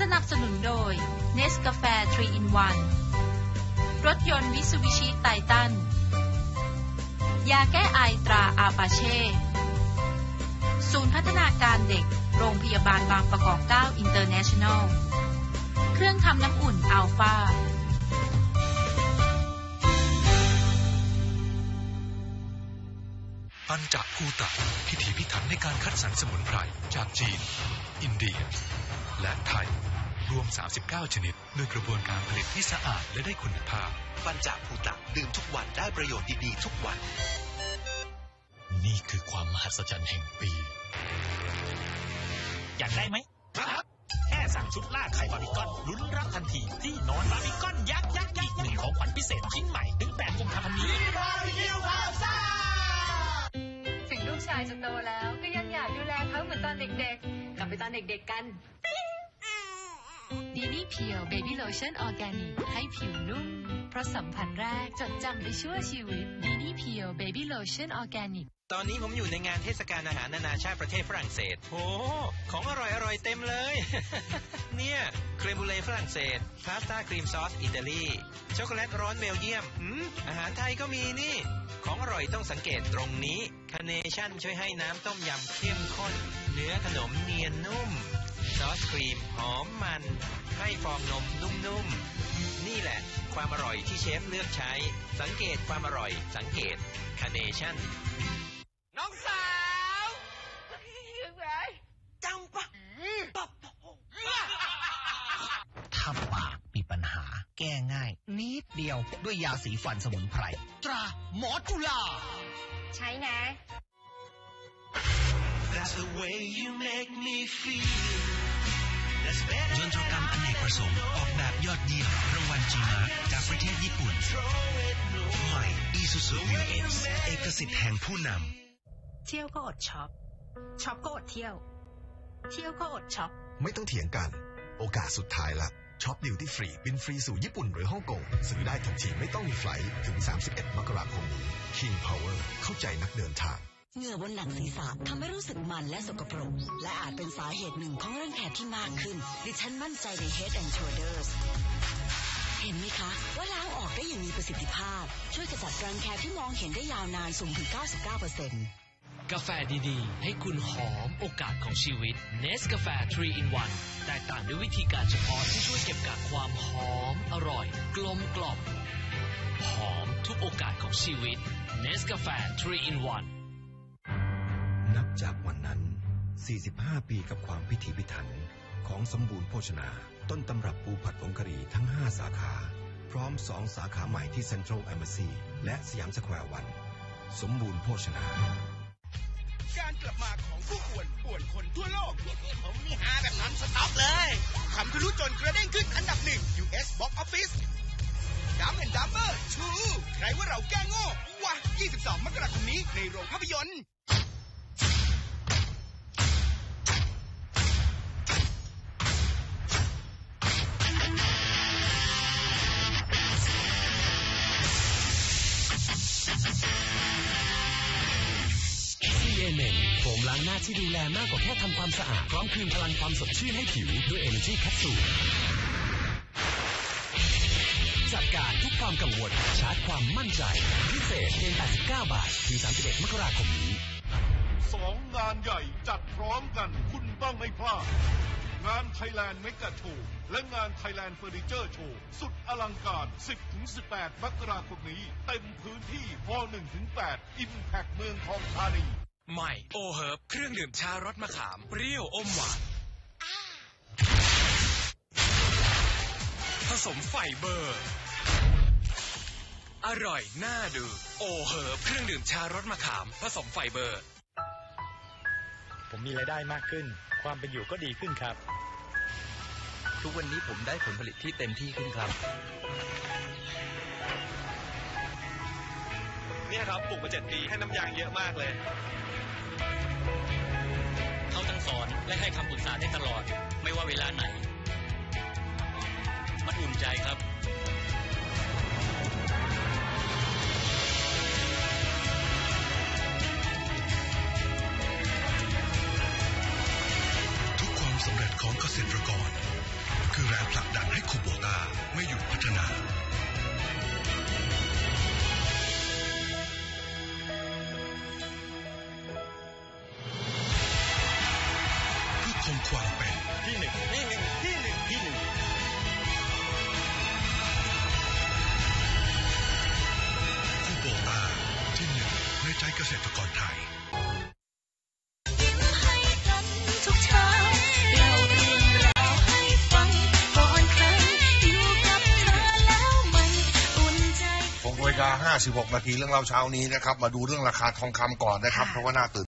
สนับสนุนโดยเนสกาแฟ3 in 1 รถยนต์วิสุวิชิไททัน ยาแก้ไอตราอาปาเช่ ศูนย์พัฒนาการเด็ก โรงพยาบาลบางประกอบ9อินเตอร์เนชั่นแนลเครื่องทำน้ำอุ่นอัลฟาปัญจกูตะพิถีพิถันในการคัดสรรสมุนไพรจากจีน อินเดีย และไทย รวม 39 ชนิดด้วยกระบวนการผลิตที่สะอาดและได้คุณภาพ ปัญจภูตะดื่มทุกวันได้ประโยชน์ดีๆทุกวัน นี่คือความมหัศจรรย์แห่งปี อยากได้ไหมครับ แค่สั่งชุดล่าไข่บาร์บีคอนลุ้นรับทันทีที่นอนบาร์บีคอนยักษ์ยักษ์ยักษ์หนึ่งของขวัญพิเศษชิ้นใหม่ถึง8กุมภาพันธ์นี้ถึงลูกชายจะโตแล้วก็ยังอยากดูแลเขาเหมือนตอนเด็กๆ กลับไปตอนเด็กๆกัน ดีนี่เพียวเบบี้โลชั่นออร์แกนิกให้ผิวนุ่ม เพราะสัมผัสแรกจดจำไปชั่วชีวิตดีนี่เพียวเบบี้โลชั่นออร์แกนิกตอนนี้ผมอยู่ในงานเทศกาลอาหารนานาชาติประเทศฝรั่งเศส โอ้ ของอร่อยอร่อยเต็มเลย เนี่ย เครมบูเล่ฝรั่งเศส พาสต้าครีมซอสอิตาลี ช็อกโกแลตร้อนเบลเยียมหืมอาหารไทยก็มีนี่ ของอร่อยต้องสังเกตตรงนี้ คาเนชั่นช่วยให้น้ำต้มยำเข้มข้น เนื้อขนมเนียนนุ่ม ซอสครีมหอมมัน ให้ฟองนมนุ่มๆ นี่แหละ ความอร่อยที่เชฟเลือกใช้ สังเกตความอร่อย สังเกตคาเนชั่น น้องสาวจำปะปะถ้าปากมีปัญหา แก้ง่าย นิดเดียวด้วยยาสีฟันสมุนไพร ตราหมอจุฬาใช้นะ ยนตรกรรมอเนกประสงค์ออกแบบยอดเยี่ยมรางวัลจีมาจากประเทศญี่ปุ่น ใหม่ Isuzu UX เอกสิทธิ์แห่งผู้นำ เที่ยวก็อดช็อป ช็อปก็อดเที่ยว เที่ยวก็อดช็อป ไม่ต้องเถียงกัน โอกาสสุดท้ายละช็อปดิวตี้ฟรี บินฟรีสู่ญี่ปุ่นหรือฮ่องกง ซื้อได้ทันทีไม่ต้องมีไฟล์ถึง 31 มกราคมนี้ King Power เข้าใจนักเดินทาง เหงื่อบนหนังศีรษะทำให้รู้สึกมันและสกปรก และอาจเป็นสาเหตุหนึ่งของเรื่องแผลที่มากขึ้น ดิฉันมั่นใจใน Head and Shoulders เห็นไหมคะว่าล้างออกได้อย่างมีประสิทธิภาพ ช่วยขจัดรังแคที่มองเห็นได้ยาวนานสูงถึง 99%กาแฟดีๆ ให้คุณหอมโอกาสของชีวิตเนสกาแฟ3 in 1 แตกต่างด้วยวิธีการเฉพาะที่ช่วยเก็บกักความหอม อร่อย กลมกล่อมหอมทุกโอกาสของชีวิตเนสกาแฟ3 in 1 นับจากวันนั้น 45 ปีกับความพิถีพิถันของสมบูรณ์โภชนา ต้นตำรับปูผัดผงกะหรี่ทั้ง 5 สาขา พร้อม 2 สาขาใหม่ที่เซ็นทรัลแอมบซี และสยามสแควร์วัน สมบูรณ์โภชนา การกลับมาของผู้ป่วนป่วนคนทั่วโลก ผมนี่ฮาแบบนั้นสต็อกเลยขำทะลุจนกระเด้งขึ้นอันดับหนึ่ง US Box Office ดัมแอนดัมเบอร์ชู ใครว่าเราแก้โง่วะ 22 มกราคมนี้ในโรงภาพยนตร์างหน้าที่ดูแลมากกว่าแค่ทำความสะอาด พร้อมคืนพลังความสดชื่นให้ผิวด้วย Energy Capsule จัดการทุกความกังวลชาร์จความมั่นใจ พิเศษเพียง 89 บาท ถึง 31 มกราคมนี้สองงานใหญ่จัดพร้อมกันคุณต้องไม่พลาด งาน Thailand Mega Show และงาน Thailand Furniture Show สุดอลังการ 10-18 มกราคมนี้ เต็มพื้นที่พ 1-8 Impact เมืองทองธานี ใหม่โอเฮิร์บเครื่องดื่มชารสมะขาม เปรี้ยวอมหวาน ผสมไฟเบอร์ อร่อยน่าดื่มโอเฮิร์บเครื่องดื่มชารสมะขาม ผสมไฟเบอร์ ผมมีรายได้มากขึ้น ความเป็นอยู่ก็ดีขึ้นครับ ทุกวันนี้ผมได้ผลผลิตที่เต็มที่ขึ้นครับ เนี่ยครับปลูกมาเจ็ดปีให้น้ำยางเยอะมากเลยเขาทั้งสอนและให้คำปรึกษาได้ตลอด ไม่ว่าเวลาไหน มันอุ่นใจครับทุกความสำเร็จของเกษตรกร คือแรงผลักดันให้คูโบตาไม่หยุดพัฒนา คงความเป็นที่หนึ่งที่หนึ่งที่หนึ่งที่หนึ่งคูโบตาที่หนึ่งในใจเกษตรกรไทยเวลา56นาทีเรื่องเล่าเช้านี้นะครับ มาดูเรื่องราคาทองคำก่อนนะครับ เพราะว่าน่าตื่น